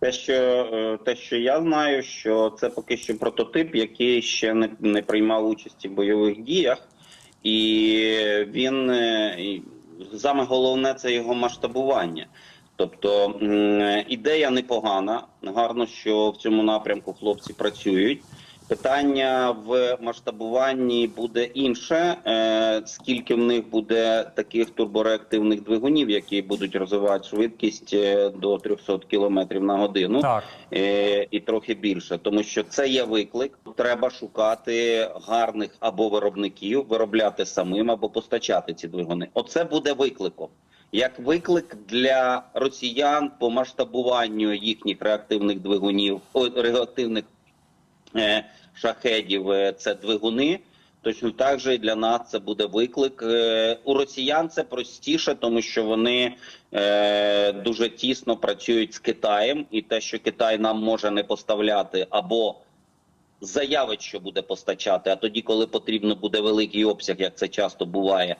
Те, що е, те, що я знаю, що це поки що прототип, який ще не, не приймав участі в бойових діях, і він е, саме головне це його масштабування. Тобто ідея непогана. Гарно, що в цьому напрямку хлопці працюють. Питання в масштабуванні буде інше. Е, скільки в них буде таких турбореактивних двигунів, які будуть розвивати швидкість е, до 300 км на годину Так. е, і трохи більше, тому що це є виклик. Треба шукати гарних або виробників, виробляти самим або постачати ці двигуни. Оце буде викликом. Як виклик для росіян по масштабуванню їхніх реактивних двигунів, реактивних шахедів, е, це двигуни. Точно так же і для нас це буде виклик. Е, У росіян це простіше, тому що вони е, дуже тісно працюють з Китаєм, і те, що Китай нам може не поставляти, або заявить, що буде постачати, а тоді, коли потрібно буде великий обсяг, як це часто буває,